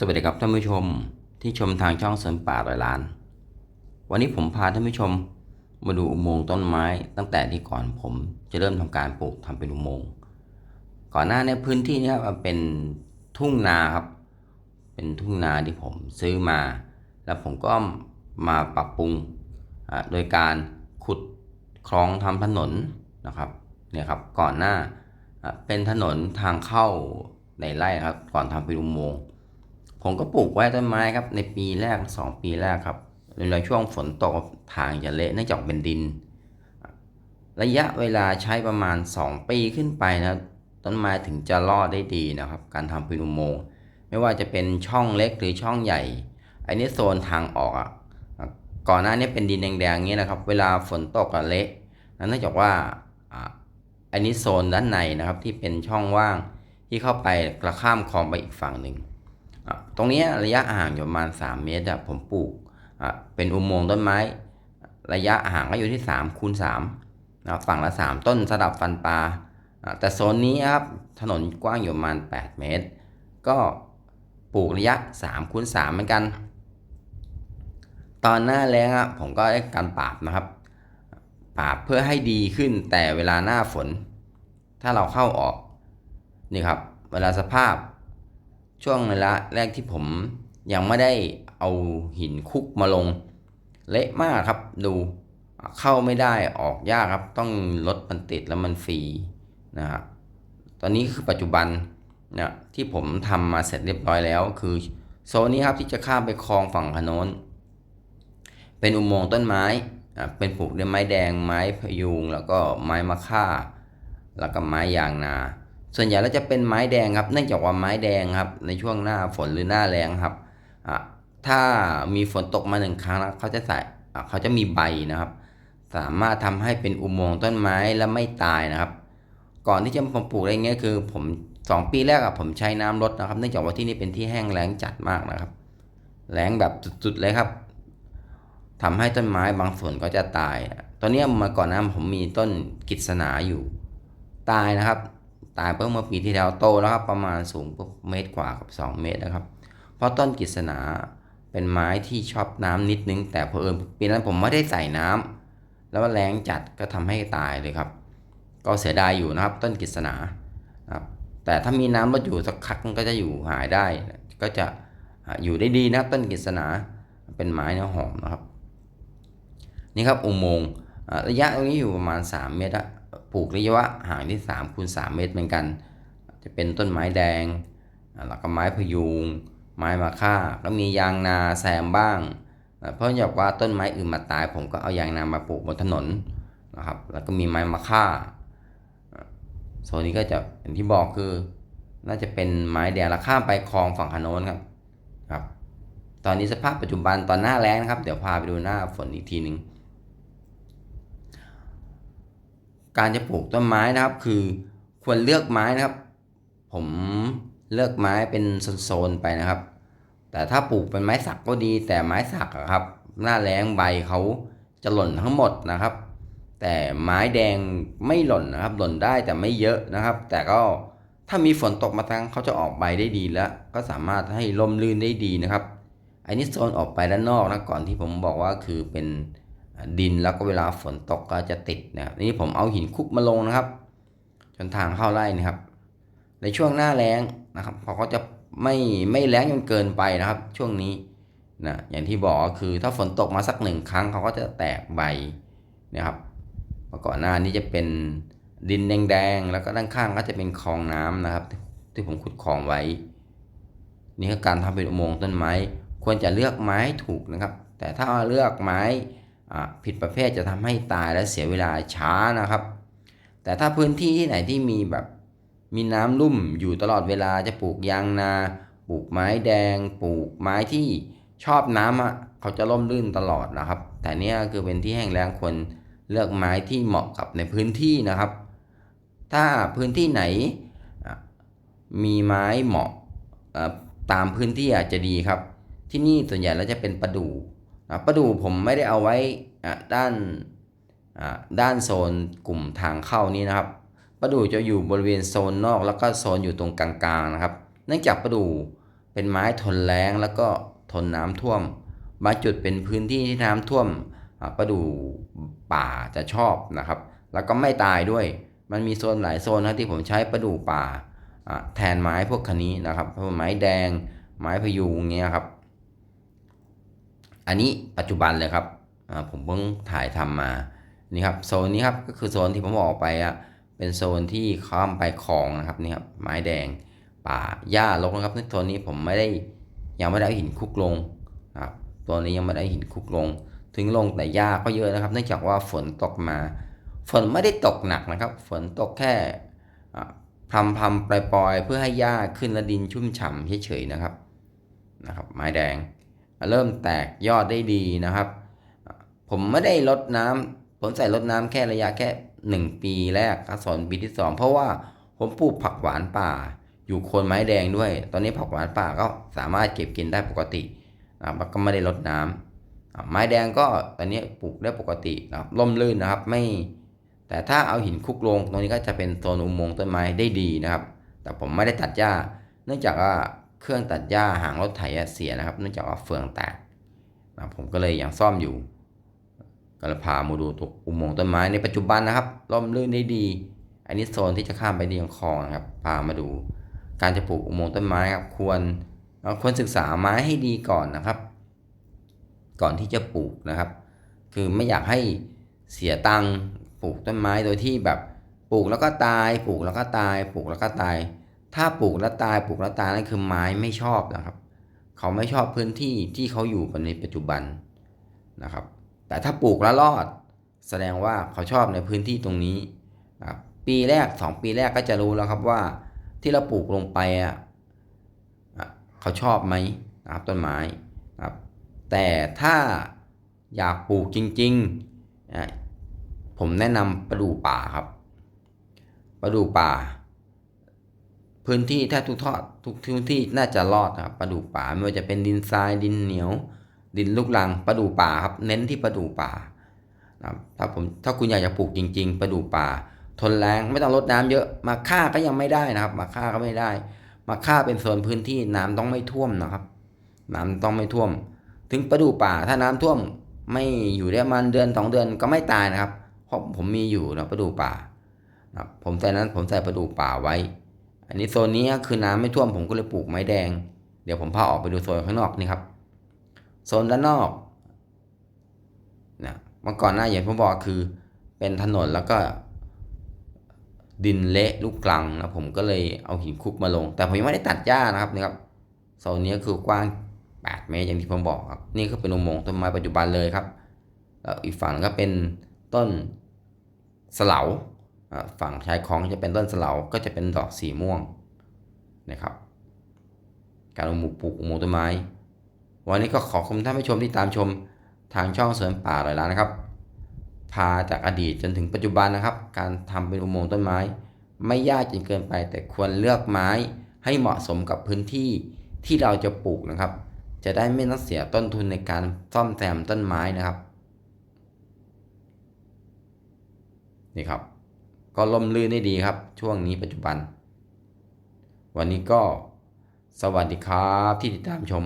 สวัสดีครับท่านผู้ชมที่ชมทางช่องสวนป่าร้อยล้าน วันนี้ผมพาท่านผู้ชมมาดูอุโมงค์ต้นไม้ตั้งแต่ที่ก่อนผมจะเริ่มทำการปลูกทำเป็นอุโมงค์ก่อนหน้าในพื้นที่นี้ครับเป็นทุ่งนาครับ เป็นทุ่งนาที่ผมซื้อมา แล้วผมก็มาปรับปรุงโดยการขุดคลองทำถนนนะครับเนี่ยครับก่อนหน้าเป็นถนนทางเข้าในไร่ครับก่อนทำเป็นอุโมงค์ ผมก็ปลูกไว้ต้นไม้ครับในปีแรก 2 ปีแรกครับในช่วงฝนตกทางจะเละเนื่องจากเป็นดิน ระยะเวลาใช้ประมาณ 2 ปีขึ้นไปนะต้นไม้ถึงจะรอดได้ดีนะครับ การทำเป็นอุโมงค์ไม่ว่าจะเป็นช่องเล็กหรือช่องใหญ่ อันนี้โซนทางออกอะก่อนหน้านี้เป็นดินแดงๆอย่างนี้นะครับ เวลาฝนตกอะเละเนื่องจากว่าอันนี้โซนด้านในนะครับที่เป็นช่องว่างที่เข้าไปกระข้ามคลองไปอีกฝั่งหนึ่ง ตรงนี้ระยะห่างอยู่ประมาณ 3 เมตรผมปลูกเป็นอุโมงค์ต้นไม้ ระยะห่างก็อยู่ที่3คูณ3นะฝั่งละ 3 ต้นสลับฟันปลาแต่โซนนี้ครับถนนกว้างอยู่ประมาณ 8 เมตร ก็ปลูกระยะ3คูณ3เหมือนกัน ตอนหน้าแล้งผมก็ได้การปราบนะครับ ปราบเพื่อให้ดีขึ้นแต่เวลาหน้าฝน ถ้าเราเข้าออกนี่ครับ เวลาสภาพ ช่วงเวลาแรกที่ผมยังไม่ได้เอาหินคุกมาลง เละมากครับดูเข้าไม่ได้ออกยากครับ ต้องรถมันติดแล้วมันฟรีนะครับตอนนี้คือปัจจุบันนะที่ผมทำมาเสร็จเรียบร้อยแล้ว คือโซนนี้ครับที่จะข้ามไปคลองฝั่งขนนเป็นอุโมงค์ต้นไม้อะเป็นปลูกด้วยไม้แดงไม้พยูงแล้วก็ไม้มะค่า แล้วก็ไม้ยางนา ส่วนใหญ่แล้วจะเป็นไม้แดงครับ เนื่องจากว่าไม้แดงครับในช่วงหน้าฝนหรือหน้าแรงครับถ้ามีฝนตกมาหนึ่งครั้งแล้วเขาจะใส่เขาจะมีใบนะครับ สามารถทำให้เป็นอุโมงค์ต้นไม้แล้วไม่ตายนะครับ ก่อนที่จะผมปลูกอะไรเงี้ยคือ ผมสองปีแรกอะผมใช้น้ำลดนะครับ เนื่องจากว่าที่นี่เป็นที่แห้งแล้งจัดมากนะครับแล้งแบบสุดๆเลยครับทำให้ต้นไม้บางส่วนก็จะตาย ตอนนี้เมาก่อนน้าผมมีต้นกิษณาอยู่ ตายนะครับ ตายเพิ่งเมื่อปีที่แล้วโตแล้วครับประมาณสูงเมตรกว่ากับ 2 เมตรนะครับ เพราะต้นกิษณาเป็นไม้ที่ชอบน้ำนิดนึง แต่เพอเอิญปีนั้นผมไม่ได้ใส่น้ำแล้วแรงจัดก็ทำให้ตายเลยครับ ก็เสียดายอยู่นะครับ ต้นกิษณาครับแต่ถ้ามีน้ำลดอยู่สักพักก็จะอยู่หายได้ ก็จะอยู่ได้ดีนะต้นกิษณาเป็นไม้เนื้อหอมนะครับ นี่ครับอุโมงค์ระยะตรงนี้อยู่ประมาณ 3 เมตรอะ ปลูกระยะห่างที่3คูณ3เมตรเหมือนกัน จะเป็นต้นไม้แดงแล้วก็ไม้พยูงไม้มะค่าก็มียางนาแซมบ้าง เพราะอยากว่าต้นไม้อื่นมาตาย ผมก็เอายางนามาปลูกบนถนนนะครับแล้วก็มีไม้มะค่าโซนนี้ก็จะอย่างที่บอกคือ น่าจะเป็นไม้แดงแล้วข้ามไปคลองฝั่งขนนครับครับ ตอนนี้สภาพปัจจุบันตอนหน้าแล้งนะครับ เดี๋ยวพาไปดูหน้าฝนอีกทีหนึ่ง การจะปลูกต้นไม้นะครับ คือควรเลือกไม้นะครับ ผมเลือกไม้เป็นโซนๆไปนะครับ แต่ถ้าปลูกเป็นไม้สักก็ดีแต่ไม้สักครับ หน้าแรงใบเขาจะหล่นทั้งหมดนะครับ แต่ไม้แดงไม่หล่นนะครับ หล่นได้แต่ไม่เยอะนะครับ แต่ก็ถ้ามีฝนตกมาทั้งเขาจะออกใบได้ดีแล้ว ก็สามารถให้ลมลื่นได้ดีนะครับ อันนี้โซนออกไปด้านนอกนะก่อนที่ผมบอกว่าคือเป็น ดินแล้วก็เวลาฝนตกก็จะติดนะครับนี่ผมเอาหินคุกมาลงนะครับ จนทางเข้าไร่นะครับ ในช่วงหน้าแล้งนะครับเขาก็จะไม่ไม่แล้งจนเกินไปนะครับ ช่วงนี้นะอย่างที่บอกก็คือถ้าฝนตกมาสักหนึ่งครั้งเขาก็จะแตกใบนะครับเมื่อก่อนหน้านี้จะเป็นดินแดงๆแล้วก็ด้านข้างก็จะเป็นคลองน้ำนะครับ ที่ผมขุดคลองไว้ นี่คือการทำเป็นอุโมงค์ต้นไม้ ควรจะเลือกไม้ถูกนะครับ แต่ถ้าเลือกไม้ ผิดประเภทจะทำให้ตายและเสียเวลาช้านะครับ แต่ถ้าพื้นที่ที่ไหนที่มีแบบมีน้ำลุ่มอยู่ตลอดเวลาจะปลูกยางนา ปลูกไม้แดง ปลูกไม้ที่ชอบน้ำอะเขาจะร่มรื่นตลอดนะครับ แต่เนี้ยคือเป็นที่แห้งแล้งควรเลือกไม้ที่เหมาะกับในพื้นที่นะครับ ถ้าพื้นที่ไหนมีไม้เหมาะตามพื้นที่อาจจะดีครับ ที่นี่ส่วนใหญ่แล้วจะเป็นประดู่ ประดูผมไม่ได้เอาไว้ด้านด้านโซนกลุ่มทางเข้านี้นะครับประดูจะอยู่บริเวณโซนนอกแล้วก็โซนอยู่ตรงกลางๆนะครับ เนื่องจากประดูเป็นไม้ทนแล้งแล้วก็ทนน้ำท่วมบางจุดเป็นพื้นที่ที่น้ำท่วมประดูป่าจะชอบนะครับ แล้วก็ไม่ตายด้วย มันมีโซนหลายโซนนะที่ผมใช้ประดูป่าแทนไม้พวกคันนี้นะครับพวกไม้แดง ไม้พยูงเงี้ยครับ อันนี้ปัจจุบันเลยครับผมเพิ่งถ่ายทำมานี่ครับโซนนี้ครับก็คือโซนที่ผมบอกไปอะเป็นโซนที่ข้ามไปคลองนะครับนี่ครับไม้แดง ป่าหญ้ารกนะครับในโซนนี้ผมไม่ได้ยังไม่ได้หินคุกลงครับตัวนี้ยังไม่ได้หินคุกลง ถึงลงแต่หญ้าก็เยอะนะครับ เนื่องจากว่าฝนตกมา ฝนไม่ได้ตกหนักนะครับ ฝนตกแค่พรำพำปล่อยๆเพื่อให้หญ้าขึ้นและดินชุ่มฉ่ำเฉยๆนะครับนะครับ ไม้แดง เริ่มแตกยอดได้ดีนะครับ ผมไม่ได้ลดน้ำผมใส่ลดน้ำแค่ระยะแค่หนึ่งปีแรกครับส่วนปีที่สองเพราะว่าผมปลูกผักหวานป่า อยู่โคนไม้แดงด้วย ตอนนี้ผักหวานป่าก็สามารถเก็บกินได้ปกตินะครับก็ไม่ได้ลดน้ำอ่าไม้แดงก็ตอนนี้ปลูกได้ปกตินะครับร่มรื่นนะครับไม่ แต่ถ้าเอาหินคุกลงตรงนี้ก็จะเป็นโซนอุโมงค์ต้นไม้ได้ดีนะครับ แต่ผมไม่ได้ตัดหญ้า เนื่องจากว่า เครื่องตัดหญ้าหางรถไถเสียนะครับเนื่องจากว่าเฟืองแตกนะผมก็เลยยังซ่อมอยู่ก็เลยพามาดูตัวอุโมงค์ต้นไม้ในปัจจุบันนะครับร่มรื่นได้ดี อันนี้โซนที่จะข้ามไปเรียงคลองนะครับพามาดู การจะปลูกอุโมงค์ต้นไม้ครับควรควรศึกษาไม้ให้ดีก่อนนะครับ ก่อนที่จะปลูกนะครับ คือไม่อยากให้เสียตังค์ปลูกต้นไม้โดยที่แบบปลูกแล้วก็ตาย ปลูกแล้วก็ตาย ปลูกแล้วก็ตาย ถ้าปลูกแล้วตายปลูกแล้วตายนั่นคือไม้ไม่ชอบนะครับ เขาไม่ชอบพื้นที่ที่เขาอยู่กันในปัจจุบันนะครับ แต่ถ้าปลูกแล้วรอด แสดงว่าเขาชอบในพื้นที่ตรงนี้นะครับปีแรกสองปีแรกก็จะรู้แล้วครับว่าที่เราปลูกลงไปอะเขาชอบไหมนะครับต้นไม้นะครับ แต่ถ้าอยากปลูกจริงๆอะผมแนะนำประดู่ป่าครับ ประดู่ป่า พื้นที่ถ้าทุกทอดทุกพื้นที่น่าจะรอดครับประดู่ป่าไม่ว่าจะเป็นดินทรายดินเหนียว ดินลูกรังประดู่ป่าครับ เน้นที่ประดู่ป่านะครับถ้าผมถ้าคุณอยากจะปลูกจริง ๆประดู่ป่า ทนแรงไม่ต้องรดน้ำเยอะมาค่าก็ยังไม่ได้นะครับ มาค่าก็ไม่ได้ มาค่าเป็นโซนพื้นที่น้ำต้องไม่ท่วมนะครับ น้ำต้องไม่ท่วม ถึงประดู่ป่าถ้าน้ำท่วมไม่อยู่ได้มาณเดือนสองเดือนก็ไม่ตายนะครับเพราะผมมีอยู่นะประดู่ป่านะครับผมใส่นั้นผมใส่ประดู่ป่าไว้ อันนี้โซนนี้คือน้ำไม่ท่วมผมก็เลยปลูกไม้แดง เดี๋ยวผมพาออกไปดูโซนข้างนอกนี่ครับ โซนด้านนอกนะเมื่อก่อนหน้าอย่างผมบอกคือ เป็นถนนแล้วก็ ดินเละลูกกลังนะผมก็เลยเอาหินคลุกมาลง แต่ผมยังไม่ได้ตัดหญ้านะครับนี่ครับโซนนี้คือกว้าง 8 เมตรอย่างที่ผมบอกครับนี่ก็เป็นอุโมงค์ต้นไม้ปัจจุบันเลยครับแล้วอีกฝั่งก็เป็นต้นสลาอ่า ฝั่งชายคลองจะเป็นต้นสเลาก็จะเป็นดอกสีม่วงนะครับ การอุโมงค์ปลูกอุโมงค์ต้นไม้ วันนี้ก็ขอบคุณท่านผู้ชมที่ตามชมทางช่องสวนป่าหลายล้านนะครับ พาจากอดีตจนถึงปัจจุบันนะครับ การทำเป็นอุโมงค์ต้นไม้ ไม่ยากจนเกินไป แต่ควรเลือกไม้ให้เหมาะสมกับพื้นที่ที่เราจะปลูกนะครับ จะได้ไม่ต้องเสียต้นทุนในการซ่อมแซมต้นไม้นะครับ นี่ครับ ก็ล่มลื่นได้ดีครับ ช่วงนี้ปัจจุบัน วันนี้ก็สวัสดีครับที่ติดตามชม